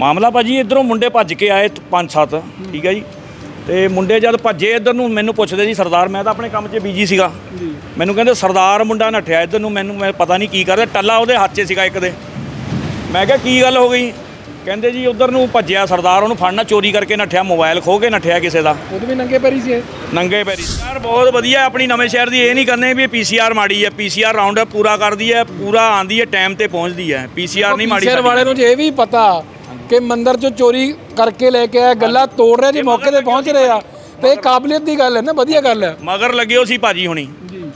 ਮਾਮਲਾ ਭਾਜੀ ਇਧਰੋਂ ਮੁੰਡੇ ਭੱਜ ਕੇ ਆਏ ਪੰਜ ਸੱਤ ਠੀਕ ਹੈ ਜੀ। ਤੇ ਮੁੰਡੇ ਜਦ ਭੱਜੇ ਇਧਰ ਨੂੰ ਮੈਨੂੰ ਪੁੱਛਦੇ ਜੀ ਸਰਦਾਰ ਮੈਂ ਤਾਂ ਆਪਣੇ ਕੰਮ 'ਚ ਬੀਜੀ ਸੀਗਾ। ਮੈਨੂੰ ਕਹਿੰਦੇ ਸਰਦਾਰ ਮੁੰਡਾ ਨੱਠਿਆ ਇਧਰ ਨੂੰ ਮੈਨੂੰ ਮੈਂ ਪਤਾ ਨਹੀਂ ਕੀ ਕਰਦਾ ਟੱਲਾ ਉਹਦੇ ਹੱਥ 'ਚ ਸੀਗਾ ਇੱਕ ਦੇ। ਮੈਂ ਕਿਹਾ ਕੀ ਗੱਲ ਹੋ ਗਈ? ਕਹਿੰਦੇ ਜੀ ਉਧਰ ਨੂੰ ਭੱਜਿਆ ਸਰਦਾਰ ਉਹਨੂੰ ਫੜਨਾ ਚੋਰੀ ਕਰਕੇ ਨੱਠਿਆ ਮੋਬਾਈਲ ਖੋ ਕੇ ਨੱਠਿਆ ਕਿਸੇ ਦਾ। ਉਹਦੇ ਵੀ ਨੰਗੇ ਪੈਰੀ ਸੀ ਨੰਗੇ ਪੈਰੀ। ਯਾਰ ਬਹੁਤ ਵਧੀਆ ਆਪਣੀ ਨਵੇਂ ਸ਼ਹਿਰ ਦੀ ਇਹ ਨਹੀਂ ਕਹਿੰਦੇ ਵੀ ਪੀਸੀਆਰ ਮਾੜੀ ਹੈ ਪੀਸੀਆਰ ਰਾਉਂਡ ਪੂਰਾ ਕਰਦੀ ਹੈ ਪੂਰਾ ਆਂਦੀ ਹੈ ਟਾਈਮ ਤੇ ਪਹੁੰਚਦੀ ਹੈ। ਪੀਸੀਆਰ ਨਹੀਂ ਮਾੜੀ ਸ਼ਹਿਰ। ਵਾਲੇ ਨੂੰ ਜੇ ਇਹ ਵੀ ਪਤਾ ਕਿ ਮੰਦਿਰ ਚੋਂ ਚੋਰੀ ਕਰਕੇ ਲੈ ਕੇ ਆਇਆ ਗੱਲਾਂ ਤੋੜ ਰਿਹਾ ਜੀ ਮੌਕੇ ਤੇ ਪਹੁੰਚ ਰਹੇ ਆ। ਤੇ ਇਹ ਕਾਬਲੀਅਤ ਦੀ ਗੱਲ ਹੈ ਨਾ ਵਧੀਆ ਗੱਲ ਹੈ। ਮਗਰ ਲੱਗਿਓ ਸੀ ਭਾਜੀ ਹੁਣੀ।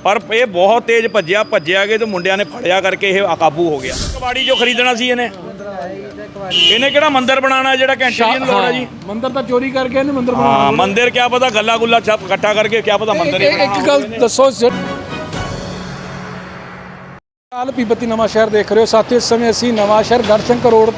ਪਰ ਇਹ ਬਹੁਤ ਤੇਜ਼ ਭੱਜਿਆ ਭੱਜਿਆ ਕਿ ਤੇ ਮੁੰਡਿਆਂ ਨੇ ਫੜਿਆ ਕਰਕੇ ਇਹ ਕਾਬੂ ਹੋ ਗਿਆ। ਕਬਾੜੀ ਜੋ ਖਰੀਦਣਾ ਸੀ ਇਹਨੇ। ਇਹਨੇ ਕਿਹੜਾ ਮੰਦਿਰ ਬਣਾਉਣਾ ਜਿਹੜਾ ਘੰਟੇ ਦੀ ਲੋੜ ਹੈ ਜੀ? ਮੰਦਿਰ ਤਾਂ ਚੋਰੀ ਕਰਕੇ ਇਹਨੇ ਮੰਦਿਰ ਹਾਂ ਮੰਦਿਰ ਕਿਆ ਪਤਾ ਗੱਲਾ ਗੁੱਲਾ ਛੱਪ ਇਕੱਠਾ ਕਰਕੇ ਕਿਆ ਪਤਾ ਮੰਦਿਰ ਹੀ ਇੱਕ- ਇੱਕ ਗੱਲ ਦੱਸੋ ਹਾਲ ਪੀਪਤੀ ਨਵਾਂ ਸ਼ਹਿਰ ਦੇਖ ਰਹੇ ਹੋ। ਸਾਥੀਓ ਇਸ ਸਮੇਂ ਅਸੀਂ ਨਵਾਂ ਸ਼ਹਿਰ ਗੜਸ਼ੰਕਰ ਰੋਡ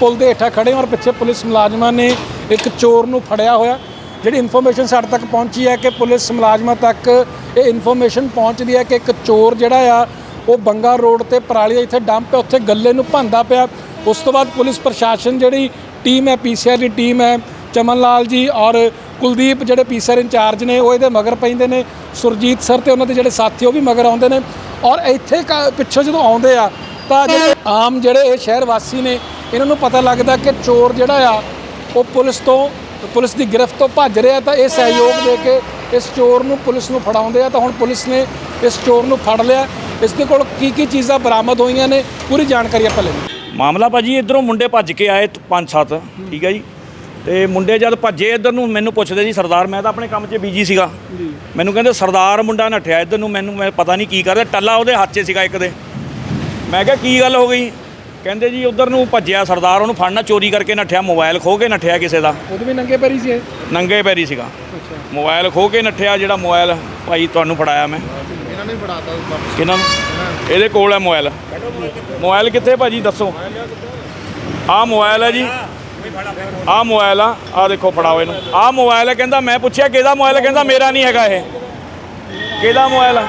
ਪੁਲ ਦੇ ਹੇਠਾਂ ਖੜੇ ਹਾਂ ਔਰ ਪਿੱਛੇ ਪੁਲਿਸ ਮੁਲਾਜ਼ਮਾਂ ਨੇ ਇੱਕ ਚੋਰ ਨੂੰ ਫੜਿਆ ਹੋਇਆ। ਜਿਹੜੀ ਇਨਫੋਰਮੇਸ਼ਨ ਸਾਡੇ ਤੱਕ ਪਹੁੰਚੀ ਹੈ ਕਿ ਪੁਲਿਸ ਮੁਲਾਜ਼ਮਾਂ ਤੱਕ ਇਹ ਇਨਫੋਰਮੇਸ਼ਨ ਪਹੁੰਚਦੀ ਹੈ ਕਿ ਇੱਕ ਚੋਰ ਜਿਹੜਾ ਆ, ਉਹ ਬੰਗਾ ਰੋਡ ਤੇ ਪਰਾਲੀ ਦਾ ਇੱਥੇ ਡੰਪ ਹੈ, ਉੱਥੇ ਗੱਲੇ ਨੂੰ ਭੰਦਾ ਪਿਆ। ਉਸ ਤੋਂ ਬਾਅਦ ਪੁਲਿਸ ਪ੍ਰਸ਼ਾਸਨ ਜਿਹੜੀ ਟੀਮ ਹੈ ਪੀਸੀਆਰ ਦੀ ਟੀਮ ਹੈ ਚਮਨ ਲਾਲ ਜੀ ਔਰ ਕੁਲਦੀਪ ਜਿਹੜੇ ਪੀਸਰ ਇੰਚਾਰਜ ਨੇ, ਉਹ ਇਹਦੇ ਮਗਰ ਪੈਂਦੇ ਨੇ। ਸੁਰਜੀਤ ਸਰ ਤੇ ਉਹਨਾਂ ਦੇ ਜਿਹੜੇ ਸਾਥੀ, ਉਹ ਵੀ ਮਗਰ ਆਉਂਦੇ ਨੇ। ਔਰ ਇੱਥੇ ਕ- ਪਿੱਛੋਂ ਜਦੋਂ ਆਉਂਦੇ ਆ, ਤਾਂ ਜਿਹੜੇ ਆਮ ਜਿਹੜੇ ਇਹ ਸ਼ਹਿਰ ਵਾਸੀ ਨੇ ਇਹਨਾਂ ਨੂੰ ਪਤਾ ਲੱਗਦਾ ਕਿ ਚੋਰ ਜਿਹੜਾ ਆ ਉਹ ਪੁਲਿਸ ਤੋਂ ਪੁਲਿਸ ਦੀ ਗ੍ਰਿਫਤ ਤੋਂ ਭੱਜ ਰਿਹਾ ਤਾਂ ਇਹ ਸਹਿਯੋਗ ਦੇ ਕੇ ਇਸ ਚੋਰ ਨੂੰ ਪੁਲਿਸ ਨੂੰ ਫੜਾਉਂਦੇ ਆ ਤਾਂ ਹੁਣ ਪੁਲਿਸ ਨੇ ਇਸ ਚੋਰ ਨੂੰ ਫੜ ਲਿਆ। ਇਸ ਦੇ ਕੋਲ ਕੀ ਕੀ ਚੀਜ਼ਾਂ ਬਰਾਮਦ ਹੋਈਆਂ ਨੇ ਪੂਰੀ ਜਾਣਕਾਰੀ ਆਪਾਂ ਲੈਣੀ ਮਾਮਲਾ ਭਾਜੀ ਇਧਰੋਂ ਮੁੰਡੇ ਭੱਜ ਕੇ ਆਏ ਪੰਜ ਸੱਤ ਠੀਕ ਹੈ ਜੀ। ਤੇ ਮੁੰਡੇ ਜਦ ਭੱਜੇ ਇਧਰ ਨੂੰ ਮੈਨੂੰ ਪੁੱਛਦੇ ਜੀ ਸਰਦਾਰ ਮੈਂ ਤਾਂ ਆਪਣੇ ਕੰਮ 'ਚ ਬੀਜੀ ਸੀਗਾ। ਮੈਨੂੰ ਕਹਿੰਦੇ ਸਰਦਾਰ ਮੁੰਡਾ ਨੱਠਿਆ ਇਧਰ ਨੂੰ ਮੈਨੂੰ ਮੈਂ ਪਤਾ ਨਹੀਂ ਕੀ ਕਰਦਾ। ਟੱਲਾ ਉਹਦੇ ਹੱਥ 'ਚ ਸੀਗਾ ਇੱਕ ਦੇ। ਮੈਂ ਕਿਹਾ ਕੀ ਗੱਲ ਹੋ ਗਈ? ਕਹਿੰਦੇ ਜੀ ਉਧਰ ਨੂੰ ਭੱਜਿਆ ਸਰਦਾਰ ਉਹਨੂੰ ਫੜਨਾ ਚੋਰੀ ਕਰਕੇ ਨੱਠਿਆ ਮੋਬਾਈਲ ਖੋ ਕੇ ਨੱਠਿਆ ਕਿਸੇ ਦਾ। ਉਹਦੇ ਵੀ ਨੰਗੇ ਪੈਰੀ ਸੀ ਇਹ? ਨੰਗੇ ਪੈਰੀ ਸੀਗਾ। ਅੱਛਾ। ਮੋਬਾਈਲ ਖੋ ਕੇ ਨੱਠਿਆ ਜਿਹੜਾ ਮੋਬਾਈਲ ਭਾਈ ਤੁਹਾਨੂੰ ਫੜਾਇਆ ਮੈਂ। ਇਹਨਾਂ ਨੇ ਫੜਾਤਾ ਕਿਹਨਾਂ ਨੂੰ? ਇਹਦੇ ਕੋਲ ਹੈ ਮੋਬਾਈਲ। ਮੋਬਾਈਲ ਕਿੱਥੇ ਭਾਜੀ ਦੱਸੋ। ਆਹ ਮੋਬਾਈਲ ਹੈ ਜੀ। ਆਹ ਮੋਬਾਈਲ ਆ। ਆਹ ਦੇਖੋ ਫੜਾਓ ਇਹਨੂੰ। ਆਹ ਮੋਬਾਈਲ ਹੈ ਕਹਿੰਦਾ ਮੈਂ ਪੁੱਛਿਆ ਕਿਹਦਾ ਮੋਬਾਈਲ ਹੈ? ਕਹਿੰਦਾ ਮੇਰਾ ਨਹੀਂ ਹੈਗਾ ਇਹ। ਕਿਹਦਾ ਮੋਬਾਈਲ ਆ?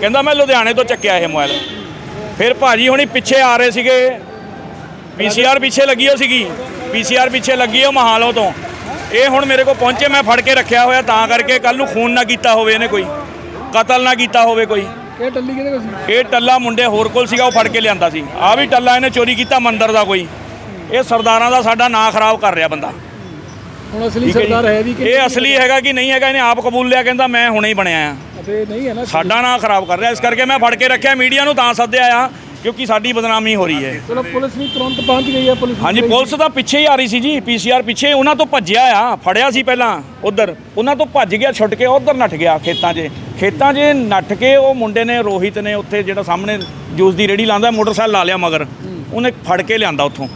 ਕਹਿੰਦਾ ਮੈਂ ਲੁਧਿਆਣੇ ਤੋਂ ਚੱਕਿਆ ਇਹ ਮੋਬਾਈਲ। ਫਿਰ ਭਾਜੀ ਹੁਣੀ ਪਿੱਛੇ ਆ ਰਹੇ ਸੀਗੇ। ਪੀਸੀਆਰ ਪਿੱਛੇ ਲੱਗੀ ਹੋ ਸੀਗੀ। ਪੀਸੀਆਰ ਪਿੱਛੇ ਲੱਗੀ ਉਹ ਮਹਾਲੋਂ ਤੋਂ। ਇਹ ਹੁਣ ਮੇਰੇ ਕੋਲ ਪਹੁੰਚੇ ਮੈਂ ਫੜ ਕੇ ਰੱਖਿਆ ਹੋਇਆ ਤਾਂ ਕਰਕੇ ਕੱਲ ਨੂੰ ਖੂਨ ਨਾ ਕੀਤਾ ਹੋਵੇ ਇਹਨੇ ਕੋਈ। ਕਤਲ ਨਾ ਕੀਤਾ ਹੋਵੇ ਕੋਈ। ਇਹ ਟੱਲੀ ਕਿਹਦੇ ਕੋਲ ਸੀ? ਇਹ ਟੱਲਾ ਮੁੰਡੇ ਹੋਰ ਕੋਲ ਸੀਗਾ ਉਹ ਫੜ ਕੇ ਲਿਆਂਦਾ ਸੀ। ਆ ਵੀ ਟੱਲਾ ਇਹਨੇ ਚੋਰੀ ਕੀਤਾ ਮੰਦਰ ਦਾ ਕੋਈ। ਇਹ ਸਰਦਾਰਾਂ ਦਾ ਸਾਡਾ ਨਾਂ ਖਰਾਬ ਕਰ ਰਿਹਾ ਬੰਦਾ। ਹੁਣ ਅਸਲੀ ਹੈ। ਸਰਦਾਰ ਹੈ ਵੀ ਕਿ ਇਹ ਅਸਲੀ ਹੈਗਾ ਕਿ ਨਹੀਂ ਹੈਗਾ ਇਹਨੇ ਆਪ ਕਬੂਲ ਲਿਆ ਕਹਿੰਦਾ ਮੈਂ ਹੁਣੇ ਹੀ ਬਣਿਆ ਆ ਅਤੇ ਨਹੀਂ ਹੈ ਨਾ ਸਾਡਾ ਨਾਂ ਖਰਾਬ ਕਰ ਰਿਹਾ। ਇਸ ਕਰਕੇ ਮੈਂ ਫੜ ਕੇ ਰੱਖਿਆ ਮੀਡੀਆ ਨੂੰ ਤਾਂ ਸੱਦਿਆ ਆ। ਕਿਉਂਕਿ ਸਾਡੀ ਬਦਨਾਮੀ ਹੋ ਰਹੀ ਹੈ। ਚਲੋ ਪੁਲਿਸ ਵੀ ਤੁਰੰਤ ਪਹੁੰਚ ਗਈ ਹੈ ਪੁਲਿਸ ਹਾਂਜੀ ਪੁਲਿਸ ਤਾਂ ਪਿੱਛੇ ਹੀ ਆ ਰਹੀ ਸੀ ਜੀ ਪੀਸੀਆਰ ਪਿੱਛੇ ਉਹਨਾਂ ਤੋਂ ਭੱਜਿਆ ਆ ਫੜਿਆ ਸੀ ਪਹਿਲਾਂ ਉਧਰ। ਉਹਨਾਂ ਤੋਂ ਭੱਜ ਗਿਆ ਛੁੱਟ ਕੇ ਉਧਰ ਨੱਠ ਗਿਆ ਖੇਤਾਂ 'ਚ। ਖੇਤਾਂ 'ਚ ਨੱਠ ਕੇ ਉਹ ਮੁੰਡੇ ਨੇ ਰੋਹਿਤ ਨੇ ਉੱਥੇ ਜਿਹੜਾ ਸਾਹਮਣੇ ਜੂਸ ਦੀ ਰੇੜੀ ਲਾਉਂਦਾ ਮੋਟਰਸਾਈਕਲ ਲਾ ਲਿਆ ਮਗਰ। ਉਹਨੇ ਫੜ ਕੇ ਲਿਆਂਦਾ ਉੱਥੋਂ।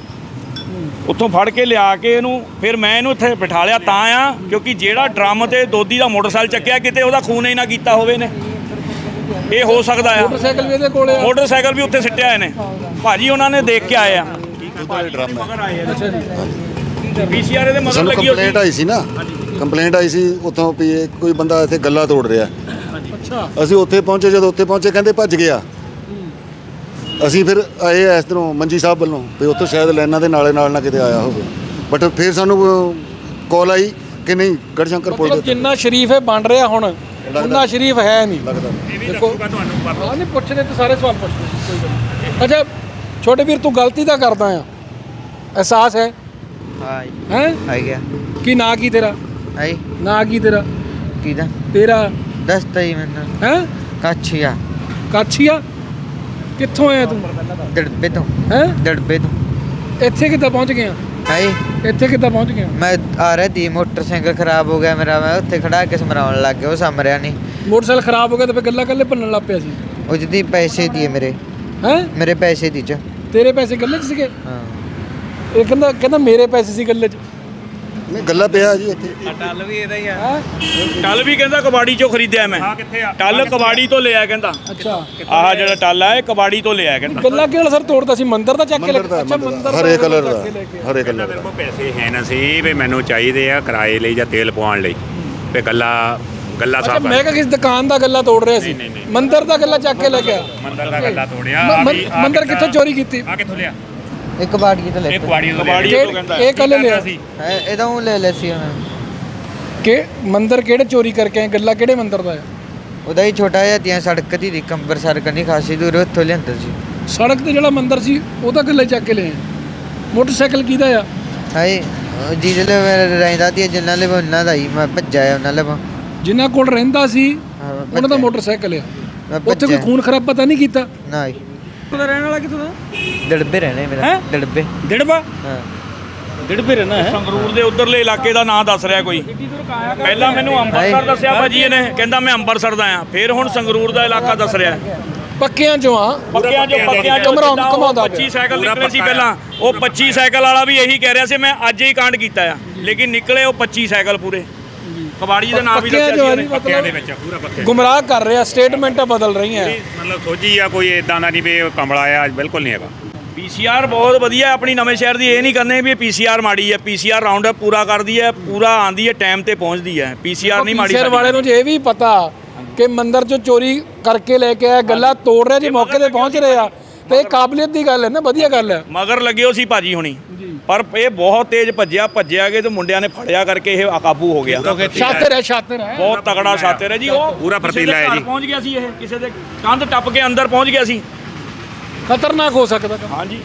ਉੱਥੋਂ ਫੜ ਕੇ ਲਿਆ ਕੇ ਇਹਨੂੰ ਫਿਰ ਮੈਂ ਇਹਨੂੰ ਇੱਥੇ ਬਿਠਾ ਲਿਆ ਤਾਂ ਆ ਕਿਉਂਕਿ ਜਿਹੜਾ ਡਰਮ ਤੇ ਦੋਦੀ ਦਾ ਮੋਟਰਸਾਈਕਲ ਚੱਕਿਆ ਕਿਤੇ ਉਹਦਾ ਖੂਨ ਹੀ ਨਾ ਕੀਤਾ ਹੋਵੇ ਨੇ ਇਹ ਹੋ ਸਕਦਾ ਆ। ਮੋਟਰਸਾਈਕਲ ਵੀ ਇਹਦੇ ਕੋਲ ਆ। ਮੋਟਰਸਾਈਕਲ ਵੀ ਉੱਥੇ ਸਿੱਟਿਆ ਇਹਨੇ। ਭਾਜੀ ਉਹਨਾਂ ਨੇ ਦੇਖ ਕੇ ਆਏ ਆ। ਡਰਮ ਹੈ ਮਗਰ ਆਏ ਆ ਅੱਛਾ ਜੀ। ਪੀਸੀਆਰ ਦੇ ਮਗਰ ਸਾਨੂੰ ਲੱਗੀ ਹੋਈ ਕੰਪਲੇਂਟ ਆਈ ਸੀ ਨਾ। ਕੰਪਲੇਂਟ ਆਈ ਸੀ ਉੱਥੋਂ ਵੀ ਇਹ ਕੋਈ ਬੰਦਾ ਇੱਥੇ ਗੱਲਾ ਤੋੜ ਰਿਹਾ। ਅੱਛਾ। ਅਸੀਂ ਉੱਥੇ ਪਹੁੰਚੇ ਜਦੋਂ ਉੱਥੇ ਪਹੁੰਚੇ ਕਹਿੰਦੇ ਭੱਜ ਗਿਆ। ਅਸੀਂ ਫਿਰ ਆਏ ਆ ਇਸ ਤਰ੍ਹਾਂ ਮੰਜੀ ਸਾਹਿਬ ਵੱਲੋਂ ਵੀ ਉੱਥੋਂ ਸ਼ਾਇਦ ਲਾਈਨਾਂ ਦੇ ਨਾਲੇ ਨਾਲ ਨਾ ਕਿਤੇ ਆਇਆ ਹੋਵੇ। ਬਟ ਫਿਰ ਸਾਨੂੰ ਕਾਲ ਆਈ ਕਿ ਨਹੀਂ ਗੜਸ਼ੰਕਰ ਪੁਲ ਦੇ ਮਤਲਬ ਜਿੰਨਾ ਸ਼ਰੀਫ ਹੈ ਬਣ ਰਿਹਾ ਹੁਣ ਉਨਾ ਸ਼ਰੀਫ ਹੈ ਨਹੀਂ। ਲੱਗਦਾ। ਦੇਖੋ। ਹਾਂ ਨਹੀਂ ਪੁੱਛਦੇ ਤੇ ਸਾਰੇ ਸਵਾਲ ਪੁੱਛਦੇ ਕੋਈ ਗੱਲ ਨਹੀਂ। ਅੱਛਾ ਛੋਟੇ ਵੀਰ ਤੂੰ ਗਲਤੀ ਤਾਂ ਕਰਦਾ ਆ। ਅਹਿਸਾਸ ਹੈ? ਹੈ ਆ। ਗਿਆ ਕੀ ਨਾਂ ਕੀ ਤੇਰਾ? ਹਾਈ ਨਾਂ ਕੀ ਤੇਰਾ? ਕਿਦਾ ਤੇਰਾ? ਦੱਸਤਾ ਹੀ ਮੈਨੂੰ। ਹੈ? ਕਾਛੀਆ। ਕਾਛੀਆ? ਕਿੱਥੋਂ ਆਇਆ ਤੂੰ? ਦੜਬੇ ਤੋਂ। ਹੈ? ਦੜਬੇ ਤੋਂ। ਇੱਥੇ ਕਿੱਦਾਂ ਪਹੁੰਚ ਗਿਆ? ਹਾਈ ਇੱਥੇ ਕਿੱਦਾਂ ਪਹੁੰਚ ਗਿਆ ਮੈਂ ਆ ਰਿਹਾ ਦੀ ਮੋਟਰਸਾਈਕਲ ਖਰਾਬ ਹੋ ਗਿਆ ਮੇਰਾ ਮੈਂ ਉੱਥੇ ਖੜਾ ਕੇ ਸਮਰਾਉਣ ਲੱਗ ਗਿਆ ਉਹ ਸਮਰਿਆ ਨਹੀਂ। ਮੋਟਰਸਾਈਕਲ ਖਰਾਬ ਹੋ ਗਿਆ ਤੇ ਫਿਰ ਗੱਲਾਂ ਕੱਲੇ ਭੰਨਣ ਲੱਗ ਪਿਆ ਸੀ? ਉਹ ਜਦੀ ਪੈਸੇ ਦੀਏ ਮੇਰੇ। ਹੈ? ਮੇਰੇ ਪੈਸੇ ਦੀ ਚ। ਤੇਰੇ ਪੈਸੇ ਗੱਲੇ 'ਚ ਸੀਗੇ? ਹਾਂ। ਇਹ ਕਹਿੰਦਾ ਕਹਿੰਦਾ ਮੇਰੇ ਪੈਸੇ ਸੀ ਗੱਲੇ 'ਚ। ਨਹੀਂ ਗੱਲਾ ਪਿਆ ਜੀ ਇੱਥੇ। ਟੱਲ ਵੀ ਇਹਦਾ ਹੀ ਆ। ਹੈ? ਟੱਲ ਵੀ ਕਹਿੰਦਾ ਕਬਾੜੀ ਚੋਂ ਖਰੀਦਿਆ ਮੈਂ। ਹਾਂ ਕਿੱਥੇ ਆ? ਟੱਲ ਕਬਾੜੀ ਤੋਂ ਲਿਆ ਕਹਿੰਦਾ। ਅੱਛਾ। ਆਹ ਜਿਹੜਾ ਟੱਲ ਆ ਇਹ ਕਬਾੜੀ ਤੋਂ ਲਿਆ ਕਹਿੰਦਾ। ਗੱਲਾਂ ਕਿਹੜਾ ਸਰ ਤੋੜਦਾ ਸੀ? ਮੰਦਰ ਦਾ ਚੱਕ ਕੇ ਲੈ ਮੰਦਰ ਦਾ ਅੱਛਾ ਮੰਦਰ ਮੰਦਰ ਦਾ। ਦਾ ਹਰੇ ਕਲਰ ਦਾ ਕੇ ਕੇ। ਹਰੇ ਕਲਰ ਮੇਰੇ ਦਾ। ਕੋਲ ਪੈਸੇ ਹੈ ਨਾ ਸੀ ਵੀ ਮੈਨੂੰ ਚਾਹੀਦੇ ਆ ਕਿਰਾਏ ਲਈ ਜਾਂ ਤੇਲ ਪਵਾਉਣ ਲਈ। ਤੇ ਗੱਲਾ ਗੱਲਾ ਅੱਛਾ ਸਾਹਿਬ ਮੈਂ ਕਿਹਾ ਕਿਸ ਦੁਕਾਨ ਦਾ ਗੱਲਾ ਤੋੜ ਰਿਹਾ ਸੀ? ਨਹੀਂ, ਨਹੀਂ। ਮੰਦਰ ਦਾ ਗੱਲਾ ਚੱਕ ਕੇ ਲੈ ਗਿਆ ਮੰਦਰ ਦਾ ਗੱਲਾ ਤੋੜਿਆ ਮ- ਮੰਦਰ ਕਿੱਥੋਂ ਚੋਰੀ ਕੀਤੀ? ਆ ਕਿੱਥੋਂ ਲਿਆ? ਇੱਕ ਬਾੜੀ ਤਾਂ ਲੈ ਇਹ ਕੁਆੜੀ ਤੋਂ ਕਬਾੜੀ ਤੋਂ ਕਹਿੰਦਾ। ਇਹ ਕੱਲ ਲਿਆ। ਹੈ ਇਹਦਾ ਉਹ ਲੈ ਲੈ ਸੀ ਉਹਨਾਂ ਨੇ। ਕਿ ਮੰਦਰ ਕਿਹੜੇ ਚੋਰੀ ਕਰਕੇ ਆਏ? ਗੱਲਾਂ ਕਿਹੜੇ ਮੰਦਰ ਦਾ ਆ ਉਹਦਾ ਹੀ ਛੋਟਾ ਜਿਹਾ ਦੀਆਂ ਸੜਕ ਦੀ ਕੰਬਰ ਸਰ ਕਰਨੀ ਖਾਸੀ ਦੂਰ ਉੱਥੋਂ ਲਿਆਂਦਾ ਸੀ। ਸੜਕ ਤੇ ਜਿਹੜਾ ਮੰਦਰ ਸੀ ਉਹਦਾ ਗੱਲੇ ਚੱਕ ਕੇ ਲਿਆਏ ਮੋਟਰਸਾਈਕਲ ਕਿਹਦਾ ਆ? ਹਾਏ ਜਿਹਦੇ ਲਈ ਮੈਂ ਰਹਿੰਦਾ ਤੀ ਜਿੰਨਾਂ ਲਈ ਉਹਨਾਂ ਦਾ ਹੀ ਮੈਂ ਭੱਜਾ ਆ ਉਹਨਾਂ ਲਈ ਜਿਨ੍ਹਾਂ ਕੋਲ ਰਹਿੰਦਾ ਸੀ ਹਾਂ, ਉਹਨਾਂ ਦਾ ਭੱਜਿਆ। ਮੋਟਰਸਾਈਕਲ ਆ। ਮੈਂ ਉੱਥੇ ਕੋਈ ਭੱਜਿਆ। ਖੂਨ ਖਰਾਬਾ ਤਾਂ ਨਹੀਂ ਕੀਤਾ? ਨਾ ਦਾ ਰਹਿਣ ਵਾਲਾ ਕਿੱਥੋਂ ਦਾ? ਦੜਬੇ ਰਹਿਣੇ ਮੇਰਾ ਹੈਂ? ਦੜਬੇ। ਡਿੜਬਾ ਹਾਂ। ਡਿੜਬੇ ਰਹਿਣਾ ਹੈ। ਸੰਗਰੂਰ ਦੇ ਉਧਰਲੇ ਇਲਾਕੇ ਦਾ ਨਾਂ ਦੱਸ ਰਿਹਾ ਕੋਈ। ਪਹਿਲਾਂ ਮੈਨੂੰ ਅੰਮ੍ਰਿਤਸਰ ਦੱਸਿਆ ਭਾਜੀ ਇਹਨੇ ਕਹਿੰਦਾ ਮੈਂ ਅੰਮ੍ਰਿਤਸਰ ਦਾ ਆ ਫਿਰ ਹੁਣ ਸੰਗਰੂਰ ਦਾ ਇਲਾਕਾ ਦੱਸ ਰਿਹਾ ਪੱਕਿਆਂ ਚੋਂ ਆ। ਪੱਕਿਆਂ ਜੋ ਪੱਕਿਆਂ ਜੋ ਘੁੰਮਰਾਉਂ- ਜਿੱਦਾਂ ਉਹ ਘੁਮਾਉਂਦਾ ਪਿਆ। 25 ਸਾਈਕਲ ਨਿਕਲੇ ਸੀ ਪਹਿਲਾਂ। ਉਹ 25 ਸਾਈਕਲ ਵਾਲਾ ਵੀ ਇਹੀ ਕਹਿ ਰਿਹਾ ਸੀ ਮੈਂ ਅੱਜ ਹੀ ਕਾਂਡ ਕੀਤਾ ਆ। ਲੇਕਿਨ ਨਿਕਲੇ ਉਹ 25 ਸਾਈਕਲ ਪੂਰੇ। ਕਬਾੜੀ ਦਾ ਨਾਮ ਵੀ ਪੱਕਿਆਂ ਦੱਸਿਆ ਸੀ ਪੱਕਿਆਂ ਦੇ ਵਿੱਚ ਪੂਰਾ ਪੱਕੇ ਗੁੰਮਰਾਹ ਕਰ ਰਿਹਾ ਸਟੇਟਮੈਂਟਾਂ ਬਦਲ ਰਹੀਆਂ ਮਤਲਬ ਸੋਝੀ ਆ ਕੋਈ ਇਦਾਂ ਦਾ ਨਹੀਂ ਵੀ ਕਮਲਾ ਆ ਬਿਲਕੁਲ ਨਹੀਂ ਹੈਗਾ। ਪੀਸੀਆਰ ਬਹੁਤ ਵਧੀਆ ਹੈ ਆਪਣੀ ਨਵੇਂ ਸ਼ਹਿਰ ਦੀ ਇਹ ਨਹੀਂ ਕਰਨੇ ਵੀ ਪੀਸੀਆਰ ਮਾੜੀ ਹੈ। ਪੀਸੀਆਰ ਰਾਉਂਡ ਅਪ ਪੂਰਾ ਕਰਦੀ ਹੈ ਪੂਰਾ ਆਂਦੀ ਹੈ ਟਾਈਮ ਤੇ ਪਹੁੰਚਦੀ ਹੈ। ਪੀਸੀਆਰ ਨਹੀਂ ਮਾੜੀ ਸ਼ਹਿਰ ਵਾਲੇ ਨੂੰ ਜੇ ਇਹ ਵੀ ਪਤਾ ਕਿ ਮੰਦਰ ਚੋਂ ਚੋਰੀ ਕਰਕੇ ਲੈ ਕੇ ਆਇਆ ਗੱਲਾਂ ਤੋੜ ਰਿਹਾ ਜੇ ਮੌਕੇ ਤੇ ਪਹੁੰਚ ਰਹੇ ਤੇ ਇਹ ਕਾਬਲੀਅਤ ਦੀ ਗੱਲ ਹੈ ਨਾ ਵਧੀਆ ਗੱਲ ਹੈ। ਮਗਰ ਲੱਗੇ ਹੋ ਸੀ ਭਾਜੀ ਹੁਣੀ। ਪਰ ਇਹ ਬਹੁਤ ਤੇਜ਼ ਭੱਜਿਆ ਭੱਜਿਆ ਗਏ ਤੇ ਮੁੰਡਿਆਂ ਨੇ ਫੜਿਆ ਕਰਕੇ ਇਹ ਕਾਬੂ ਹੋ ਗਿਆ। ਸ਼ਾਤਰ ਹੈ। ਸ਼ਾਤਰ ਹੈ। ਬਹੁਤ ਤਗੜਾ ਸਾਥਰ ਹੈ ਜੀ ਉਹ ਪੂਰਾ ਫਰਤੀਲਾ ਹੈ ਜੀ। ਪਹੁੰਚ ਗਿਆ ਸੀ ਇਹ ਕਿਸੇ ਦੇ ਕੰਧ ਟੱਪ ਕੇ ਅੰਦਰ ਪਹੁੰਚ ਗਿਆ ਸੀ। ਖਤਰਨਾਕ ਹੋ ਸਕਦਾ। ਹਾਂਜੀ।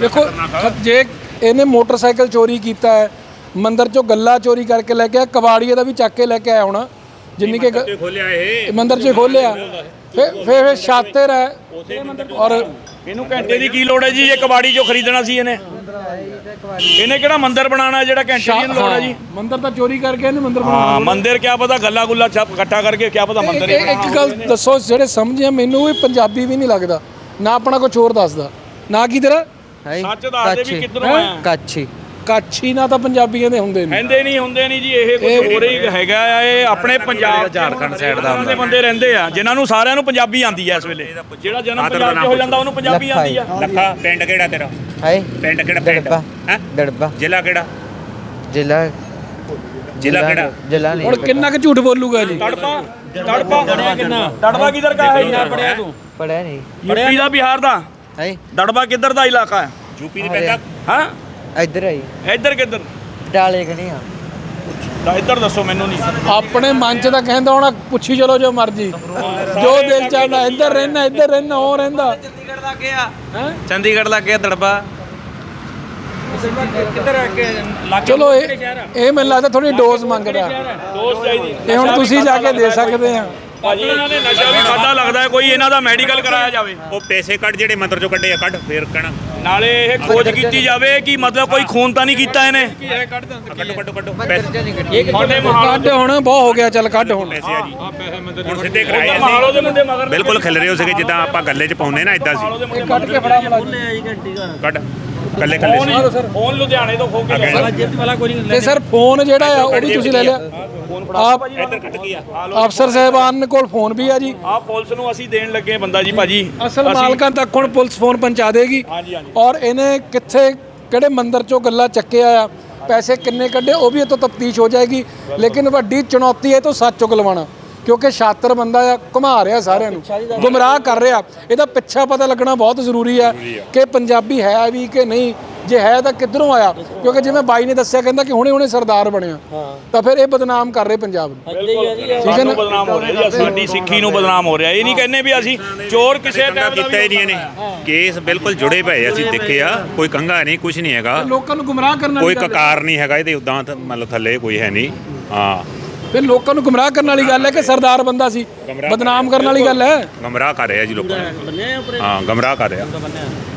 ਦੇਖੋ ਜੇ ਇਹਨੇ ਮੋਟਰਸਾਈਕਲ ਚੋਰੀ ਕੀਤਾ ਹੈ ਮੰਦਰ ਚੋਂ ਗੱਲਾ ਚੋਰੀ ਕਰਕੇ ਲੈ ਕੇ ਆਇਆ ਕਬਾੜੀਏ ਦਾ ਵੀ ਚੱਕ ਕੇ ਲੈ ਕੇ ਆਇਆ ਹੋਣਾ ਜਿੰਨੀ ਕਿ ਖੋਲਿਆ ਇਹ। ਇਹ ਮੰਦਰ 'ਚ ਖੋਲਿਆ। ਫਿਰ ਫਿਰ ਫਿਰ ਸ਼ਾਤਰ ਹੈ ਔਰ ਇਹਨੂੰ ਘੰਟੇ ਦੀ ਕੀ ਲੋੜ ਹੈ ਜੀ? ਇਹ ਕਬਾੜੀ ਜੋ ਖਰੀਦਣਾ ਸੀ ਇਹਨੇ। ਇਹਨੇ ਕਿਹੜਾ ਮੰਦਿਰ ਬਣਾਉਣਾ ਹੈ ਜਿਹੜਾ ਘੰਟੇ ਦੀ ਇਹਨੂੰ ਲੋੜ ਹੈ ਜੀ? ਮੰਦਰ ਤਾਂ ਚੋਰੀ ਕਰਕੇ ਇਹਨੇ ਮੰਦਰ ਹਾਂ ਮੰਦਿਰ ਕਿਆ ਪਤਾ ਗੱਲਾ ਗੁੱਲਾ ਛੱਪ ਇਕੱਠਾ ਕਰਕੇ ਕਿਆ ਪਤਾ ਮੰਦਿਰ ਹੀ ਇੱਕ ਗੱਲ ਦੱਸੋ ਜਿਹੜੇ ਸਮਝਿਆ ਮੈਨੂੰ ਵੀ ਪੰਜਾਬੀ ਵੀ ਨਹੀਂ ਲੱਗਦਾ। ਨਾ ਆਪਣਾ ਕੁਝ ਹੋਰ ਦੱਸਦਾ। ਨਾ ਕੀ ਤੇਰਾ? ਸੱਚ ਦੱਸ ਦੇ ਵੀ ਕਿੱਧਰੋਂ ਆਇਆ। ਕੱਚੀ ਕਾਛੀ ਨਾ ਤਾਂ ਪੰਜਾਬੀਆਂ ਦੇ ਹੁੰਦੇ ਨੇ ਹੁੰਦੇ ਨਹੀਂ ਹੁੰਦੇ ਨਹੀਂ ਜੀ ਇਹ ਕੁਝ ਹੋਰ ਹੀ ਹੈਗਾ ਆ ਇਹ ਆਪਣੇ ਪੰਜਾਬ ਝਾਰਖੰਡ ਸਾਈਡ ਦਾ ਦੇ ਬੰਦੇ ਰਹਿੰਦੇ ਆ ਜਿਨ੍ਹਾਂ ਨੂੰ ਸਾਰਿਆਂ ਨੂੰ ਪੰਜਾਬੀ ਆਂਦੀ ਆ ਇਸ ਵੇਲੇ। ਜਿਹੜਾ ਜਨਮ ਦਾ ਪੰਜਾਬ 'ਚ ਹੋ ਜਾਂਦਾ ਉਹਨੂੰ ਪੰਜਾਬੀ ਆਂਦੀ ਆ। ਲੱਖਾ ਪਿੰਡ ਕਿਹੜਾ ਤੇਰਾ? ਹਾਏ ਪਿੰਡ ਕਿਹੜਾ ਪਿੰਡ? ਹੈ? ਦੜਬਾ। ਜ਼ਿਲ੍ਹਾ ਕਿਹੜਾ? ਜ਼ਿਲ੍ਹਾ ਜ਼ਿਲ੍ਹਾ ਕਿਹੜਾ? ਜ਼ਿਲ੍ਹਾ ਨਹੀਂ। ਹੁਣ ਕਿੰਨਾ ਕੁ ਝੂਠ ਬੋਲੂਗਾ ਜੀ? ਤੜਪਾ ਤੜਪਾ ਕਿੰਨਾ? ਤੜਪਾ। ਕਿਧਰ ਕਾ ਹੈ ਜੀ ਪੜਿਆ ਤੂੰ? ਪੜਿਆ ਨਹੀਂ। ਯੂਪੀ ਦਾ ਬਿਹਾਰ ਦਾ? ਹਾਏ ਦੜਬਾ ਕਿੱਧਰ ਦਾ ਇਲਾਕਾ ਹੈ? ਯੂਪੀ ਦੇ ਪੈਂਦਾ ਹਾਂ? ਇੱਧਰ ਆਈ ਇੱਧਰ ਕਿੱਧਰ? ਡਾਲੇ ਕਣੀ ਆ। ਤਾਂ ਇੱਧਰ ਦੱਸੋ ਮੈਨੂੰ ਨਹੀਂ ਆਪਣੇ ਮਨ ਚ ਤਾਂ ਕਹਿੰਦਾ ਹੋਣਾ ਪੁੱਛੀ ਚਲੋ ਜੋ ਮਰਜ਼ੀ। ਜੋ ਦਿਲ ਚਾਹਦਾ ਇੱਧਰ ਰਹਿਣਾ ਇੱਧਰ ਰਹਿਣਾ ਉਹ ਰਹਿੰਦਾ। ਚੰਡੀਗੜ੍ਹ ਲੱਗ ਗਿਆ। ਹੈਂ? ਚੰਡੀਗੜ੍ਹ ਲੱਗ ਗਿਆ ਦੜਬਾ ਕਿੱਧਰ ਆ ਕੇ ਲੱਗ ਚਲੋ ਇਹ ਇਹ ਮੈਨੂੰ ਲੱਗਦਾ ਥੋੜੀ ਡੋਜ਼ ਮੰਗ ਰਿਹਾ ਦੋਸਤ ਚਾਹੀਦੀ ਇਹ ਹੁਣ ਤੁਸੀਂ ਜਾ ਕੇ ਦੇ ਸਕਦੇ ਆ। ਭਾਜੀ ਇਹਨਾਂ ਨੇ ਨਸ਼ਾ ਵੀ ਖਾਦਾ ਲੱਗਦਾ ਹੈ ਕੋਈ ਇਹਨਾਂ ਦਾ ਮੈਡੀਕਲ ਕਰਾਇਆ ਜਾਵੇ। ਉਹ ਪੈਸੇ ਕੱਢ ਜਿਹੜੇ ਮੰਦਰ ਚੋਂ ਕੱਢੇ ਆ ਕੱਢ ਫੇਰ ਕਹਿਣਾ। ਨਾਲੇ ਇਹ ਖੋਜ ਕੀਤੀ ਜਾਵੇ ਕਿ ਮਤਲਬ ਕੋਈ ਖੂਨ ਤਾਂ ਨਹੀਂ ਕੀਤਾ ਇਹਨੇ। ਕੱਢੋ ਕੱਢੋ ਕੱਢੋ ਮੰਦਰ ਚ ਨਹੀਂ ਕੱਢੀ ਸਾਡੇ ਮਹਾਲੋ ਕੱਢ ਹੁਣ ਬਹੁਤ ਹੋ ਗਿਆ ਚੱਲ ਕੱਢ ਹੁਣ। ਪੈਸੇ ਆ ਜੀ। ਹੁਣ ਸਿੱਧੇ ਕਰਾਏ ਦੇ ਮਹਾਲੋ ਦੇ ਮੁੰਡੇ ਮਗਰ ਬਿਲਕੁਲ ਖਿਲ ਰਹੇ ਹੋ ਸੀਗੇ ਜਿੱਦਾਂ ਆਪਾਂ ਗੱਲੇ 'ਚ ਪਾਉਂਦੇ ਨਾ ਇਦਾਂ ਸੀ। ਇਹ ਕੱਢ ਕੇ ਫੜਾ ਮਲਾ ਕੱਢ ਕੱਲੇ ਕੱਲੇ ਸੀ। ਫੋਨ ਫੋਨ ਲੁਧਿਆਣੇ ਤੋਂ ਖੋ ਕੇ ਲਿਆ ਜੇਬ ਵਾਲਾ ਕੋਈ ਨਹੀਂ ਤੇ ਸਰ ਫੋਨ ਜਿਹੜਾ ਆ ਉਹ ਵੀ ਤੁਸੀਂ ਲੈ ਲਿਆ। ਆਪ ਅਫਸਰ ਸਾਹਿਬਾਨ ਕੋਲ ਫੋਨ ਵੀ ਆ ਜੀ। ਆ ਪੁਲਿਸ ਨੂੰ ਅਸੀਂ ਦੇਣ ਲੱਗੇ ਬੰਦਾ ਜੀ ਭਾਜੀ। ਅਸਲ ਅਸੀਂ- ਮਾਲਕਾਂ ਤੱਕ ਹੁਣ ਪੁਲਿਸ ਫੋਨ ਪਹੁੰਚਾ ਦੇਗੀ। ਹਾਂਜੀ, ਹਾਂਜੀ। ਔਰ ਇਹਨੇ ਕਿੱਥੇ ਕਿਹੜੇ ਮੰਦਰ ਚੋਂ ਗੱਲਾਂ ਚੱਕਿਆ ਆ? ਪੈਸੇ ਕਿੰਨੇ ਕੱਢੇ ਉਹ ਵੀ ਇਹ ਤੋਂ ਤਫਤੀਸ਼ ਹੋ ਜਾਏਗੀ। ਲੇਕਿਨ ਵੱਡੀ ਚੁਣੌਤੀ ਹੈ ਇਹ ਤੋਂ ਸੱਚ ਚੁਗਲਵਾਣਾ ਕਿਉਂਕਿ ਸ਼ਾਤਰ ਬੰਦਾ ਆ ਘੁਮਾ ਰਿਹਾ ਸਾਰਿਆਂ ਨੂੰ ਗੁੰਮਰਾਹ ਕਰ ਰਿਹਾ। ਇਹਦਾ ਪਿੱਛਾ ਪਤਾ ਲੱਗਣਾ ਬਹੁਤ ਜ਼ਰੂਰੀ ਹੈ ਕਿ ਪੰਜਾਬੀ ਹੈ ਵੀ ਕਿ ਨਹੀਂ ਜੇ ਹੈ ਤਾਂ ਕਿੱਧਰੋਂ ਆਇਆ? ਕਿਉਂਕਿ ਜਿਵੇਂ ਬਾਈ ਨੇ ਦੱਸਿਆ ਕਹਿੰਦਾ ਕਿ ਹੁਣੇ ਹੁਣੇ ਸਰਦਾਰ ਬਣਿਆ। ਤਾਂ ਫਿਰ ਇਹ ਬਦਨਾਮ ਕਰ ਰਹੇ ਪੰਜਾਬ ਨੂੰ। ਠੀਕ ਹੈ ਨਾ? ਬਦਨਾਮ ਹੋ ਰਿਹਾ ਜੀ ਸਾਡੀ ਸਿੱਖੀ ਨੂੰ ਬਦਨਾਮ ਹੋ ਰਿਹਾ। ਇਹ ਨਹੀਂ ਕਹਿੰਦੇ ਵੀ ਅਸੀਂ ਚੋਰ ਕਿਸੇ ਟਾਈਮ ਦਾ ਕੀਤਾ ਹੀ ਨਹੀਂ ਇਹਨੇ। ਕੇਸ ਬਿਲਕੁਲ ਜੁੜੇ ਪਏ ਆ, ਅਸੀਂ ਦੇਖੇ ਆ। ਕੋਈ ਕੰਗਾ ਨਹੀਂ ਕੁਝ ਨਹੀਂ ਹੈਗਾ। ਲੋਕਾਂ ਨੂੰ ਗੁੰਮਰਾਹ ਕਰਨ ਵਾਲੀ ਕੋਈ। ਕਕਾਰ ਨਹੀਂ ਹੈਗਾ ਇਹਦੇ ਉਦਾਂ ਮਤਲਬ ਥੱਲੇ ਕੋਈ ਹੈ ਨਹੀਂ। ਹਾਂ। ਫਿਰ ਲੋਕਾਂ ਨੂੰ ਗੁੰਮਰਾਹ ਕਰਨ ਵਾਲੀ ਗੱਲ ਹੈ ਕਿ ਸਰਦਾਰ ਬੰਦਾ ਸੀ? ਬਦਨਾਮ ਕਰਨ ਵਾਲੀ ਗੱਲ ਹੈ? ਗਮਰਾਹ ਕਰ ਰਿਹਾ ਜੀ ਲੋਕਾਂ ਨੂੰ। ਹਾਂ ਗਮਰਾਹ ਕਰ ਰਿਹਾ।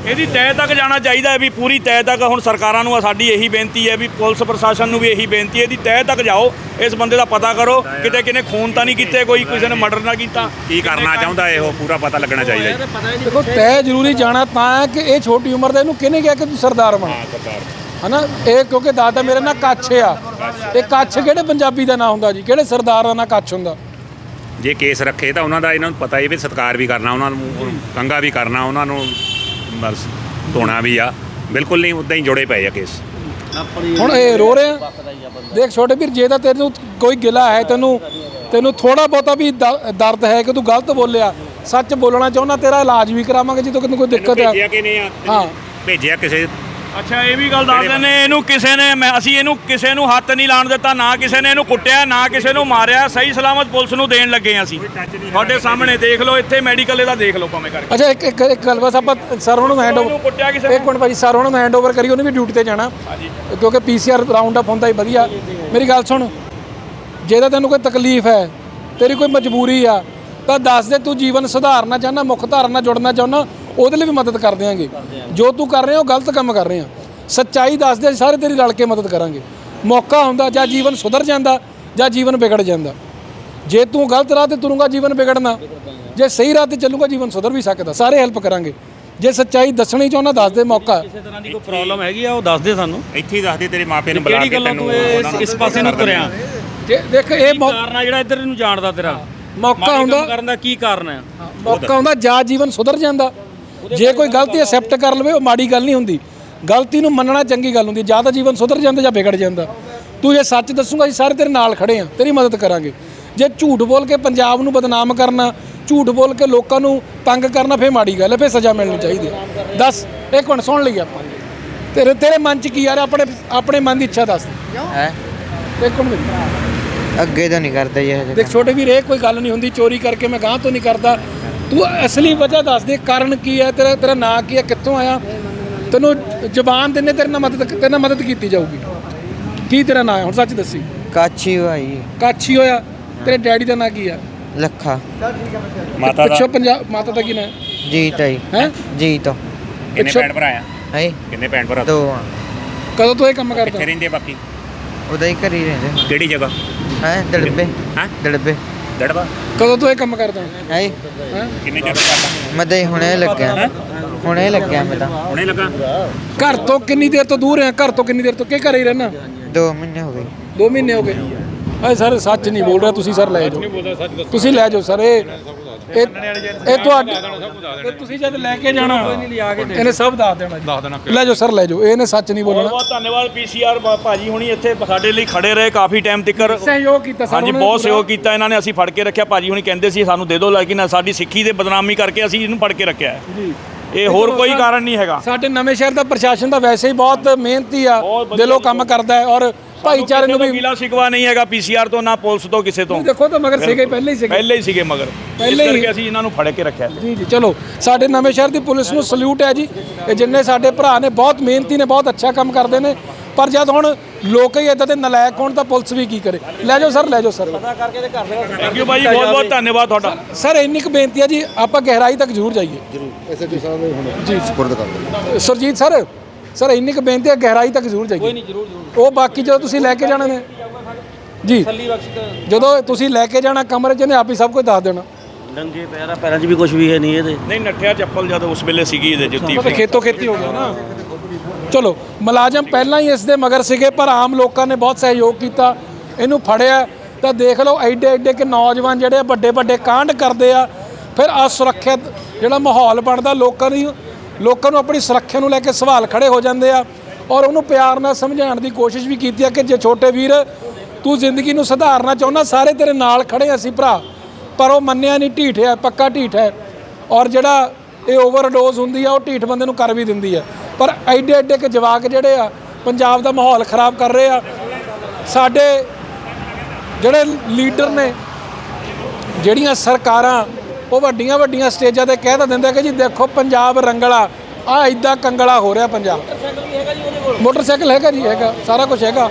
ਇਹਦੀ ਤਹਿ ਤੱਕ ਜਾਣਾ ਚਾਹੀਦਾ ਹੈ ਵੀ ਪੂਰੀ ਤਹਿ ਤੱਕ ਹੁਣ ਸਰਕਾਰਾਂ ਨੂੰ ਸਾਡੀ ਇਹੀ ਬੇਨਤੀ ਹੈ ਵੀ ਪੁਲਿਸ ਪ੍ਰਸ਼ਾਸਨ ਨੂੰ ਵੀ ਇਹੀ ਬੇਨਤੀ ਹੈ ਇਹਦੀ ਤਹਿ ਤੱਕ ਜਾਓ ਇਸ ਬੰਦੇ ਦਾ ਪਤਾ ਕਰੋ ਕਿਤੇ ਕਿਨੇ ਖੂਨ ਤਾਂ ਨਹੀਂ ਕੀਤੇ ਕੋਈ ਕਿਸੇ ਨੇ ਮਰਡਰ ਨਾ ਕੀਤਾ। ਕੀ ਕਰਨਾ ਚਾਹੁੰਦਾ ਇਹ? ਪੂਰਾ ਪਤਾ ਲੱਗਣਾ ਚਾਹੀਦਾ ਜੀ। ਦੇਖੋ ਤੈ ਜ਼ਰੂਰੀ ਜਾਣਾ ਤਾਂ ਹੈ ਕਿ ਇਹ ਛੋਟੀ ਉਮਰ ਦਾ ਇਹਨੂੰ ਕਿਹਨੇ ਕਿਹਾ ਕਿ ਤੂੰ ਸਰਦਾਰ ਬਣ? ਸਰਦਾਰ। ਹਨਾ? ਇਹ ਕਿਉਂਕਿ ਦਾਦਾ ਮੇਰੇ ਨਾਲ ਕੱਛ ਆ। ਇਹ ਕੱਛ ਕਿਹੜੇ ਪੰਜਾਬੀ ਦਾ ਨਾਂ ਹੁੰਦਾ ਜੀ? ਕਿਹੜੇ ਸਰਦਾਰ ਦਾ ਨਾਂ ਕੱਛ ਹੁੰਦਾ? ਜੇ ਕੇਸ ਰੱਖੇ ਤਾਂ ਉਹਨਾਂ ਦਾ ਇਹਨਾਂ ਨੂੰ ਪਤਾ ਹੀ ਵੀ ਸਤਿਕਾਰ ਵੀ ਕਰਨਾ ਉਹਨਾਂ ਨੂੰ ਕੰਗਾ ਵੀ ਕਰਨਾ ਉਹਨਾਂ ਨੂੰ ਬਸ ਧੋਣਾ ਵੀ ਆ। ਬਿਲਕੁਲ ਨਹੀਂ ਉਦਾਂ ਹੀ ਜੁੜੇ ਪਏ ਆ ਕੇਸ। ਹੁਣ ਇਹ ਰੋ ਰਹੇ ਆ। ਦੇਖ ਛੋਟੇ ਵੀਰ ਜੇ ਤਾਂ ਤੈਨੂੰ ਕੋਈ ਗਿਲਾ ਹੈ ਤੈਨੂੰ ਤੈਨੂੰ ਥੋੜਾ ਬਹੁਤਾ ਵੀ ਦਰਦ ਹੈ ਕਿ ਤੂੰ ਗਲਤ ਬੋਲਿਆ ਸੱਚ ਬੋਲਣਾ ਚਾਹੁੰਦਾ ਤੇਰਾ ਇਲਾਜ ਵੀ ਕਰਾਵਾਂਗੇ ਜੇ ਤੈਨੂੰ ਕੋਈ ਦਿੱਕਤ ਆ। ਭੇਜਿਆ ਕਿ ਨਹੀਂ ਆ? ਹਾਂ। ਭੇਜਿਆ ਕਿਸੇ ਅੱਛਾ ਇਹ ਵੀ ਗੱਲ ਦੱਸ ਦਿੰਦੇ ਇਹਨੂੰ ਕਿਸੇ ਨੇ ਮੈਂ ਅਸੀਂ ਇਹਨੂੰ ਕਿਸੇ ਨੂੰ ਹੱਥ ਨਹੀਂ ਲਾਣ ਦਿੱਤਾ ਨਾ ਕਿਸੇ ਨੇ ਇਹਨੂੰ ਕੁੱਟਿਆ ਨਾ ਕਿਸੇ ਨੂੰ ਮਾਰਿਆ ਸਹੀ ਸਲਾਮਤ ਪੁਲਿਸ ਨੂੰ ਦੇਣ ਲੱਗੇ ਹਾਂ ਅਸੀਂ। ਤੁਹਾਡੇ ਸਾਹਮਣੇ ਦੇਖ ਲਓ ਇੱਥੇ ਮੈਡੀਕਲ ਇਹਦਾ ਦੇਖ ਲਓ ਭਾਵੇਂ ਕਰਕੇ। ਅੱਛਾ ਇੱਕ ਇੱਕ ਇੱਕ ਗੱਲ ਬਸ ਆਪਾਂ ਸਰ ਉਹਨਾਂ ਨੂੰ ਹੈਂਡ ਇਹਨੂੰ ਕੁੱਟਿਆ ਕਿਸੇ ਨੇ ਇੱਕ ਮਿੰਟ ਭਾਜੀ ਸਰ ਉਹਨਾਂ ਨੂੰ ਹੈਂਡ ਓਵਰ ਕਰੀ ਉਹਨੇ ਵੀ ਡਿਊਟੀ ਤੇ ਜਾਣਾ। ਕਿਉਂਕਿ ਪੀਸੀਆਰ ਰਾਉਂਡ ਅਪ ਹੁੰਦਾ ਹੀ ਵਧੀਆ। ਮੇਰੀ ਗੱਲ ਸੁਣ ਜੇ ਤਾਂ ਤੈਨੂੰ ਕੋਈ ਤਕਲੀਫ ਹੈ ਤੇਰੀ ਕੋਈ ਮਜਬੂਰੀ ਆ ਤਾਂ ਦੱਸ ਦੇ ਤੂੰ ਜੀਵਨ ਸੁਧਾਰਨਾ ਚਾਹੁੰਦਾ ਮੁੱਖ ਧਾਰਨ ਨਾਲ ਜੁੜਨਾ ਚਾਹੁੰਦਾ ਉਹਦੇ ਲਈ ਵੀ ਮਦਦ ਕਰ ਦਿਆਂਗੇ। ਜੋ ਤੂੰ ਕਰ ਰਿਹਾ ਉਹ ਗਲਤ ਕੰਮ ਕਰ ਰਿਹਾ। ਸੱਚਾਈ ਦੱਸ ਦੇ ਸਾਰੇ ਤੇਰੀ ਰਲ ਕੇ ਮਦਦ ਕਰਾਂਗੇ। ਮੌਕਾ ਹੁੰਦਾ ਜਾਂ ਜੀਵਨ ਸੁਧਰ ਜਾਂਦਾ ਜਾਂ ਜੀਵਨ ਵਿਗੜ ਜਾਂਦਾ। ਜੇ ਤੂੰ ਗਲਤ ਰਾਹ ਤੇ ਤੁਰੂੰਗਾ ਜੀਵਨ ਵਿਗੜਨਾ। ਜੇ ਸਹੀ ਰਾਹ ਤੇ ਚੱਲੂਗਾ ਜੀਵਨ ਸੁਧਰ ਵੀ ਸਕਦਾ। ਸਾਰੇ ਹੈਲਪ ਕਰਾਂਗੇ। ਜੇ ਸੱਚਾਈ ਦੱਸਣੀ ਚਾਹੁੰਦਾ ਦੱਸ ਦੇ ਮੌਕਾ। ਕਿਸੇ ਤਰ੍ਹਾਂ ਦੀ ਕੋਈ ਪ੍ਰੋਬਲਮ ਹੈਗੀ ਆ ਉਹ ਦੱਸ ਦੇ ਸਾਨੂੰ। ਇੱਥੇ ਹੀ ਦੱਸਦੇ ਤੇਰੇ ਮਾਪੇ ਨੂੰ ਬੁਲਾ ਕਿਹੜੀ ਕੇ ਗੱਲੋਂ ਤੈਨੂੰ ਇਸ ਪਾਸੇ ਨੂੰ ਤੁਰਿਆ? ਜੇ ਦੇਖ ਇਹ ਕਾਰਨ ਆ ਜਿਹੜਾ ਇੱਧਰ ਨੂੰ ਜਾਣਦਾ ਤੇਰਾ? ਮੌਕਾ ਮਾੜੀ ਹੁੰਦਾ ਕੰਮ ਕਰਨ ਦਾ ਕੀ ਕਾਰਨ ਹੈ ਮੌਕਾ ਹੁੰਦਾ ਜਾ ਜੀਵਨ ਸੁਧਰ ਜਾਂਦਾ। ਜੇ ਕੋਈ ਗਲਤੀ ਐਕਸੈਪਟ ਕਰ ਲਵੇ ਉਹ ਮਾੜੀ ਗੱਲ ਨਹੀਂ ਹੁੰਦੀ। ਗਲਤੀ ਨੂੰ ਮੰਨਣਾ ਚੰਗੀ ਗੱਲ ਹੁੰਦੀ। ਜਾਂ ਤਾਂ ਜੀਵਨ ਸੁਧਰ ਜਾਂਦਾ ਜਾਂ ਵਿਗੜ ਜਾਂਦਾ। ਤੂੰ ਜੇ ਸੱਚ ਦੱਸੂਗਾ ਅਸੀਂ ਸਾਰੇ ਤੇਰੇ ਨਾਲ ਖੜੇ ਆ। ਤੇਰੀ ਮਦਦ ਕਰਾਂਗੇ। ਜੇ ਝੂਠ ਬੋਲ ਕੇ ਪੰਜਾਬ ਨੂੰ ਬਦਨਾਮ ਕਰਨਾ ਝੂਠ ਬੋਲ ਕੇ ਲੋਕਾਂ ਨੂੰ ਤੰਗ ਕਰਨਾ ਫੇਰ ਮਾੜੀ ਗੱਲ ਹੈ ਫੇਰ ਸਜ਼ਾ ਮਿਲਣੀ ਚਾਹੀਦੀ ਦੱਸ ਇੱਕ ਮਿੰਟ ਸੁਣ ਲਈ ਆਪਾਂ। ਤੇਰੇ ਤੇਰੇ ਮਨ 'ਚ ਕੀ ਆ ਰਿਹਾ? ਆਪਣੇ ਆਪਣੇ ਮਨ ਦੀ ਇੱਛਾ ਦੱਸ। ਹੈ? ਇੱਕ ਮਿੰਟ। ਅੱਗੇ ਤੋਂ ਨਹੀਂ ਕਰਦਾ ਜੀ ਹਜੇ ਦੇਖ ਛੋਟੇ ਵੀਰ ਇਹ ਕੋਈ ਗੱਲ ਨਹੀਂ ਹੁੰਦੀ। ਚੋਰੀ ਕਰਕੇ ਮੈਂ ਗਾਂ ਤੋਂ ਨਹੀਂ ਕਰਦਾ। ਤੂੰ ਅਸਲੀ ਵਜ੍ਹਾ ਦੱਸ ਦੇ ਕਾਰਨ ਕੀ ਹੈ ਤੇਰਾ ਤੇਰਾ ਨਾਂ ਕੀ ਹੈ ਕਿੱਥੋਂ ਆਇਆ? ਤੈਨੂੰ ਜ਼ਬਾਨ ਦਿੰਨੇ ਤੇਰੇ ਨਾਲ ਮਦਦ ਤੇਰੇ ਨਾਲ ਮਦਦ ਕੀਤੀ ਜਾਊਗੀ। ਕੀ ਤੇਰਾ ਨਾਂ ਹੈ? ਹੁਣ ਸੱਚ ਦੱਸੀ। ਕਾਚੀ ਭਾਈ। ਕਾਛੀ ਹੋਇਆ। ਤੇਰੇ ਡੈਡੀ ਦਾ ਨਾਂ ਕੀ ਹੈ? ਲੱਖਾ। ਮਾਤਾ ਦਾ। ਪਿੱਛੋਂ ਪੰਜਾਬ ਮਾਤਾ ਦਾ ਕੀ ਨਾਂ ਜੀਤ ਆਈ ਹੈ? ਜੀਤ। ਕਿੰਨੇ ਭੈਣ ਭਰਾ ਆ? ਹੈ ਕਿੰਨੇ ਭੈਣ ਭਰਾ? ਦੋ ਆ। ਕਦੋਂ ਤੋਂ ਇਹ ਕੰਮ ਕਰਦਾ? ਕਿੱਥੇ ਰਹਿੰਦੇ ਬਾਕੀ? ਉਹਦਾ ਹੀ ਘਰੀ ਰਹਿੰਦੇ ਕਿਹੜੀ ਜਗ੍ਹਾ? ਹੈ ਦੜਬੇ। ਹਾਂ? ਦੜਬੇ। ਕਦੋਂ ਤੋਂ ਇਹ ਕੰਮ ਕਰਦਾ? ਹੈ? ਹੈ? ਕਿੰਨੇ ਚਿਰ ਕਰਦਾ ਮੈਂ ਤਾਂ ਹੁਣੇ ਲੱਗਿਆ। ਹੁਣੇ ਲੱਗਿਆ ਮੈਂ ਤਾਂ। ਹੁਣੇ ਲੱਗਾ? ਘਰ ਤੋਂ ਕਿੰਨੀ ਦੇਰ ਤੋਂ ਦੂਰ ਹੈ ਘਰ ਤੋਂ ਕਿੰਨੀ ਦੇਰ ਤੋਂ ਕਿ ਘਰੇ ਹੀ ਰਹਿਣਾ? 2 ਮਹੀਨੇ ਹੋ ਗਏ। 2 ਮਹੀਨੇ ਹੋ ਗਏ। ਅਏ ਸਰ ਸੱਚ ਨਹੀਂ ਬੋਲ ਰਿਹਾ ਤੁਸੀਂ ਸਰ ਲੈ ਜਾਓ। ਤੁਸੀਂ ਲੈ ਜਾਓ ਸਰ ਇਹ ਇਹ ਇਹ ਤੁਹਾਡੇ ਇਹ ਤੁਸੀਂ ਜਦ ਲੈ ਕੇ ਜਾਣਾ। ਇਹਨੇ ਸਭ ਦੱਸ ਦੇਣਾ ਦੱਸ ਦੇਣਾ ਲੈ ਜਾਓ ਸਰ ਲੈ ਜਾਓ। ਇਹਨੇ ਸੱਚ ਨਹੀਂ ਬਹੁਤ ਬੋਲਣਾ। ਬਹੁਤ ਧੰਨਵਾਦ ਪੀਸੀਆਰ ਭਾਜੀ ਹੁਣੀ ਇੱਥੇ ਸਾਡੇ ਲਈ ਖੜੇ ਰਹੇ ਕਾਫੀ ਟਾਈਮ ਤੱਕ ਸਹਿਯੋਗ ਕੀਤਾ ਸਰ ਹਾਂਜੀ ਬਹੁਤ। ਸਹਿਯੋਗ ਕੀਤਾ ਇਹਨਾਂ ਨੇ ਅਸੀਂ ਫੜ ਕੇ ਰੱਖਿਆ। ਭਾਜੀ ਹੁਣੀ ਕਹਿੰਦੇ ਸੀ ਸਾਨੂੰ ਦੇ ਦਿਓ ਲੇਕਿਨ ਸਾਡੀ ਸਿੱਖੀ ਦੇ ਬਦਨਾਮੀ ਕਰਕੇ ਅਸੀਂ ਇਹਨੂੰ ਫੜ ਕੇ ਰੱਖਿਆ ਹੈ। ਜੀ। ਇਹ ਹੋਰ ਕੋਈ ਕਾਰਨ ਨਹੀਂ ਹੈਗਾ। ਸਾਡੇ ਨਵੇਂ ਸ਼ਹਿਰ ਦਾ ਪ੍ਰਸ਼ਾਸਨ ਤਾਂ ਵੈਸੇ ਹੀ ਬਹੁਤ ਮਿਹਨਤੀ ਆ ਦਿਲੋਂ ਕੰਮ ਕਰਦਾ ਹੈ ਔਰ ਭਾਈਚਾਰੇ ਨੂੰ ਵੀ ਗਿਲਾ ਸਿਕਵਾ ਨਹੀਂ ਹੈਗਾ ਪੀਸੀਆਰ ਤੋਂ ਨਾ ਪੁਲਿਸ ਤੋਂ ਕਿਸੇ ਤੋਂ। ਦੇਖੋ ਤਾਂ ਮਗਰ ਸੀਗੇ ਪਹਿਲੇ ਹੀ ਸੀਗੇ। ਪਹਿਲੇ ਹੀ ਸੀਗੇ ਮਗਰ। ਪਹਿਲੇ ਇਸ ਹੀ। ਕਰਕੇ ਅਸੀਂ ਇਹਨਾਂ ਨੂੰ ਫੜ ਕੇ ਰੱਖਿਆ। ਜੀ ਜੀ ਚਲੋ ਸਾਡੇ ਨਵੇਂ ਸ਼ਹਿਰ ਦੀ ਪੁਲਿਸ ਨੂੰ ਸਲੂਟ ਹੈ ਜੀ। ਇਹ ਜਿੰਨੇ ਸਾਡੇ ਭਰਾ ਨੇ ਬਹੁਤ ਮਿਹਨਤੀ ਨੇ ਬਹੁਤ ਅੱਛਾ ਕੰਮ ਕਰਦੇ ਨੇ। ਪਰ ਜਦ ਹੁਣ ਲੋਕ ਹੀ ਇਦਾਂ ਦੇ ਨਲਾਇਕ ਹੋਣ ਤਾਂ ਪੁਲਿਸ ਵੀ ਕੀ ਕਰੇ? ਲੈ ਜਾਓ ਸਰ ਲੈ ਜਾਓ ਸਰ। ਥੈਂਕ ਯੂ ਭਾਜੀ ਬਹੁਤ ਬਹੁਤ ਧੰਨਵਾਦ ਤੁਹਾਡਾ। ਸਰ ਇੰਨੀ ਕੁ ਬੇਨਤੀ ਹੈ ਜੀ ਆਪਾਂ ਗਹਿਰਾਈ ਤੱਕ ਜ਼ਰੂਰ ਜਾਈਏ। ਜ਼ਰੂਰ ਐਸਐਚਓ ਸਾਹਿਬ ਨੇ ਹੁਣ ਜੀ ਸਪੁਰਦ ਕਰ ਦਿੰਦੇ ਸਰਜੀਤ ਸਰ ਸਰ ਇੰਨੀ ਕੁ ਬੇਨਤੀ ਹੈ ਗਹਿਰਾਈ ਤੱਕ ਜ਼ਰੂਰ ਜਾਈਏ। ਕੋਈ ਨਹੀਂ ਜ਼ਰੂਰ ਜ਼ਰੂਰ। ਉਹ ਬਾਕੀ ਜਦੋਂ ਤੁਸੀਂ ਲੈ ਕੇ ਜਾਣਾ ਨੇ ਜੀ। ਜਦੋਂ ਤੁਸੀਂ ਲੈ ਕੇ ਜਾਣਾ ਕਮਰੇ 'ਚ ਨੇ ਆਪ ਹੀ ਸਭ ਕੁਝ ਦੱਸ ਦੇਣਾ। ਨੰਗੇ ਪੈਰਾਂ ਪੈਰਾਂ 'ਚ ਵੀ ਕੁਝ ਵੀ ਹੈ ਨਹੀਂ ਇਹਦੇ। ਨਹੀਂ ਨੱਠਿਆ ਚੱਪਲ ਜਦ ਉਸ ਵੇਲੇ ਸੀਗੀ ਇਹਦੇ ਜੁੱਤੀ ਉਹ ਤਾਂ ਖੇਤੋਂ ਖੇਤੀ ਹੋ ਗਿਆ ਨਾ। ਚਲੋ ਮੁਲਾਜ਼ਮ ਪਹਿਲਾਂ ਹੀ ਇਸ ਦੇ ਮਗਰ ਸੀਗੇ ਪਰ ਆਮ ਲੋਕਾਂ ਨੇ ਬਹੁਤ ਸਹਿਯੋਗ ਕੀਤਾ। ਇਹਨੂੰ ਫੜਿਆ ਤਾਂ ਦੇਖ ਲਓ ਐਡੇ ਐਡੇ ਕਿ ਨੌਜਵਾਨ ਜਿਹੜੇ ਵੱਡੇ ਵੱਡੇ ਕਾਂਡ ਕਰਦੇ ਆ। ਫਿਰ ਅਸੁਰੱਖਿਅਤ ਜਿਹੜਾ ਮਾਹੌਲ ਬਣਦਾ ਲੋਕਾਂ ਦੀ ਲੋਕਾਂ ਨੂੰ ਆਪਣੀ ਸੁਰੱਖਿਆ ਨੂੰ ਲੈ ਕੇ ਸਵਾਲ ਖੜੇ ਹੋ ਜਾਂਦੇ ਆ ਔਰ ਉਹਨੂੰ ਪਿਆਰ ਨਾਲ ਸਮਝਾਉਣ ਦੀ ਕੋਸ਼ਿਸ਼ ਵੀ ਕੀਤੀ ਆ ਕਿ ਜੇ ਛੋਟੇ ਵੀਰ ਤੂੰ ਜ਼ਿੰਦਗੀ ਨੂੰ ਸੁਧਾਰਨਾ ਚਾਹੁੰਦਾ, ਸਾਰੇ ਤੇਰੇ ਨਾਲ ਖੜੇ ਅਸੀਂ ਭਰਾ, ਪਰ ਉਹ ਮੰਨਿਆ ਨਹੀਂ, ਢੀਠ ਹੈ, ਪੱਕਾ ਢੀਠ ਹੈ। ਔਰ ਜਿਹੜਾ ਇਹ ਓਵਰਡੋਜ਼ ਹੁੰਦੀ ਆ, ਉਹ ਢੀਠ ਬੰਦੇ ਨੂੰ ਕਰ ਵੀ ਦਿੰਦੀ ਆ। ਪਰ ਐਡੇ ਐਡੇ ਕਿ ਜਵਾਕ ਜਿਹੜੇ ਆ, ਪੰਜਾਬ ਦਾ ਮਾਹੌਲ ਖਰਾਬ ਕਰ ਰਹੇ ਆ। ਸਾਡੇ ਜਿਹੜੇ ਲੀਡਰ ਨੇ, ਜਿਹੜੀਆਂ ਸਰਕਾਰਾਂ ਉਹ ਵੱਡੀਆਂ ਵੱਡੀਆਂ ਸਟੇਜਾਂ ਤੇ ਕਹਿ ਤਾਂ ਦਿੰਦੇ ਕਿ ਜੀ ਦੇਖੋ ਪੰਜਾਬ ਰੰਗਲਾ ਆ ਇਦਾਂ ਕੰਗਲਾ ਹੋ ਰਿਹਾ ਪੰਜਾਬ। ਮੋਟਰਸਾਈਕਲ ਹੈਗਾ ਜੀ ਹੈਗਾ ਸਾਰਾ ਕੁਝ ਹੈਗਾ।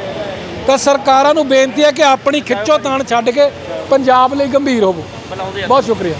ਤਾਂ ਸਰਕਾਰਾਂ ਨੂੰ ਬੇਨਤੀ ਹੈ ਕਿ ਆਪਣੀ ਖਿੱਚੋ ਤਾਣ ਛੱਡ ਕੇ ਪੰਜਾਬ ਲਈ ਗੰਭੀਰ ਹੋਵੋ। ਬਹੁਤ ਸ਼ੁਕਰੀਆ।